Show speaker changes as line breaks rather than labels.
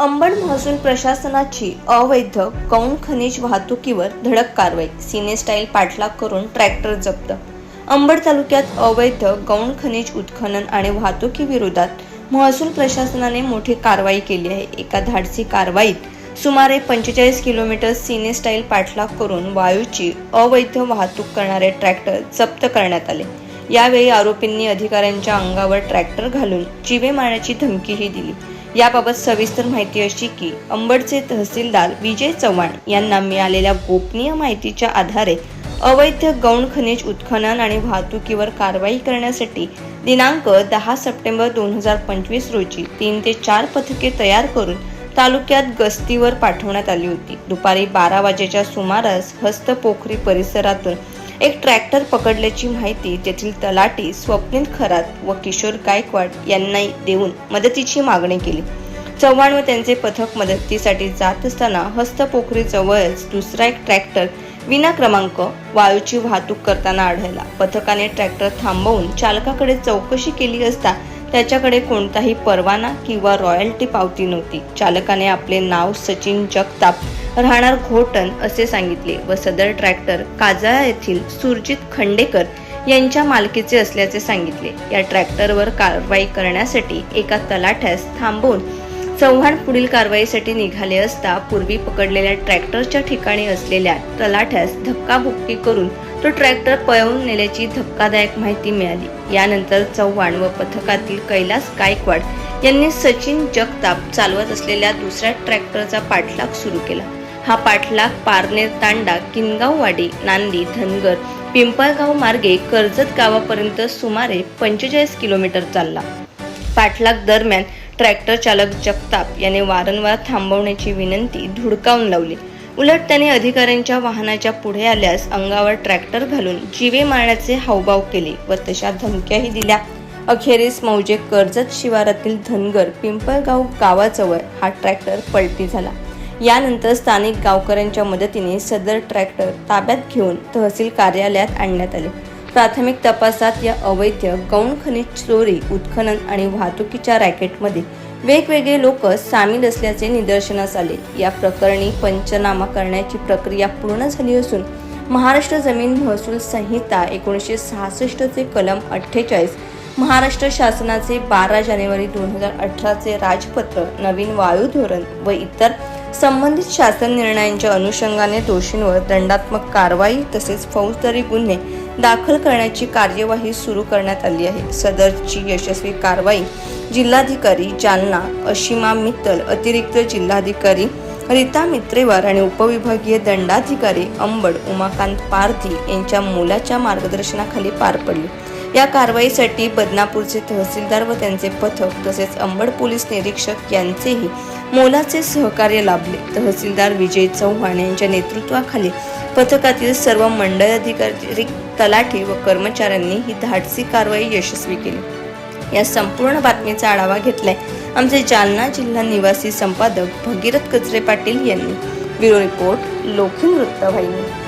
अंबड महसूल प्रशासनाची अवैध गौण खनिज वाहतुकीवर धडक कारवाई सिने स्टाईल पाठलाग करून ट्रॅक्टर जप्त. अंबड तालुक्यात अवैध गौण खनिज उत्खनन आणि वाहतुकीविरोधात महसूल प्रशासनाने मोठी कारवाई केली आहे. एका धाडसी कारवाईत सुमारे पंचेचाळीस किलोमीटर सिने स्टाईल पाठलाग करून वायूची अवैध वाहतूक करणारे ट्रॅक्टर जप्त करण्यात आले. यावेळी आरोपींनी अधिकाऱ्यांच्या अंगावर ट्रॅक्टर घालून जीवे मारण्याची धमकीही दिली. याबाबत सविस्तर माहिती अशी की अंबडचे तहसीलदार विजय चव्हाण यांना मिळालेल्या गोपनीय माहितीच्या आधारे अवैध गौण खनिज उत्खनन आणि वाहतुकीवर कारवाई करण्यासाठी दिनांक दहा सप्टेंबर दोन हजार पंचवीस रोजी तीन ते चार पथके तयार करून तालुक्यात गस्तीवर पाठवण्यात आली होती. दुपारी बारा वाजेच्या सुमारास हस्तपोखरी परिसरातून एक ट्रॅक्टर पकडल्याची माहिती तेथील तलाठी स्वप्नील खरात व किशोर गायकवाड यांना देऊन मदतीची मागणी केली. चव्हाण व त्यांचे पथक मदतीसाठी जात असताना हस्तपोखरी जवळच दुसरा एक ट्रॅक्टर विना क्रमांक वायूची वाहतूक करताना आढळला. पथकाने ट्रॅक्टर थांबवून चालकाकडे चौकशी केली असता त्याच्याकडे कोणताही परवाना किंवा रॉयल्टी पावती नव्हती. चालकाने आपले नाव सचिन जगताप राहणार घोटन असे सांगितले व सदर ट्रॅक्टर काजळा येथील सुरजित खंडेकर यांच्या मालकीचे असल्याचे सांगितले. या ट्रॅक्टरवर कारवाई करण्यासाठी एका तलाठ्यास थांबवून चव्हाण पुढील कारवाईसाठी निघाले असता पूर्वी पकडलेल्या ट्रॅक्टरच्या ठिकाणी असलेल्या तलाठ्यास धक्काबुक्की करून तो ट्रॅक्टर पळवून नेल्याची धक्कादायक माहिती मिळाली. यानंतर चव्हाण व पथकातील कैलास गायकवाड यांनी सचिन जगताप चालवत असलेल्या दुसऱ्या ट्रॅक्टरचा पाठलाग सुरू केला. हा पाठलाग पारनेर तांडा किनगाववाडी नांदी धनगर पिंपळगाव मार्गे कर्जत गावापर्यंत सुमारे पंचेचाळीस किलोमीटर चालला. पाठलाग दरम्यान ट्रॅक्टर चालक जगताप याने वारंवार थांबवण्याची विनंती धुडकावून लावली. उलट त्याने अधिकाऱ्यांच्या वाहनाच्या पुढे आल्यास अंगावर ट्रॅक्टर घालून जीवे मारण्याचे हावभाव केले व तशा धमक्याही दिल्या. अखेरीस मौजे कर्जत शिवारातील धनगर पिंपळगाव गावाजवळ हा ट्रॅक्टर पलटी झाला. यानंतर स्थानिक गावकऱ्यांच्या मदतीने सदर ट्रॅक्टर ताब्यात घेऊन तहसील कार्यालयात आणण्यात आले. प्राथमिक तपासात या अवैध गौण खनिज चोरी उत्खनन आणि वाहतुकीच्या रॅकेटमध्ये वेगवेगळे लोक सामील असल्याचे निदर्शनास आले. या प्रकरणी पंचनामा करण्याची प्रक्रिया पूर्ण झाली असून महाराष्ट्र जमीन महसूल संहिता एकोणीसशे सहासष्टचे कलम अठ्ठेचाळीस महाराष्ट्र शासनाचे बारा जानेवारी दोन हजार अठराचे राजपत्र नवीन वायू धोरण व इतर संबंधित शासन निर्णयांच्या अनुषंगाने दोषींवर दंडात्मक कारवाई तसेच फौजदारी गुन्हे दाखल करण्याची कार्यवाही सुरू करण्यात आली आहे. सदरची यशस्वी कारवाई जिल्हाधिकारी जालना अशिमा मित्तल अतिरिक्त जिल्हाधिकारी रीता मित्रेवार आणि उपविभागीय दंडाधिकारी अंबड उमाकांत पारधी यांच्या मुलाच्या मार्गदर्शनाखाली पार पडली. या कारवाईसाठी बदनापूरचे तहसीलदार व त्यांचे पथक तसेच अंबड पोलीस निरीक्षक यांचेही मोलाचे सहकार्य लाभले. तहसीलदार विजय चव्हाण यांच्या नेतृत्वाखाली पथकातील सर्व मंडळ अधिकारी तलाठी व कर्मचाऱ्यांनी ही धाडसी कारवाई यशस्वी केली. या संपूर्ण बातमीचा आढावा घेतलाय आमचे जालना जिल्हा निवासी संपादक भगीरथ कचरे पाटील यांनी. ब्युरो रिपोर्ट लोखी वृत्तवाहिनी.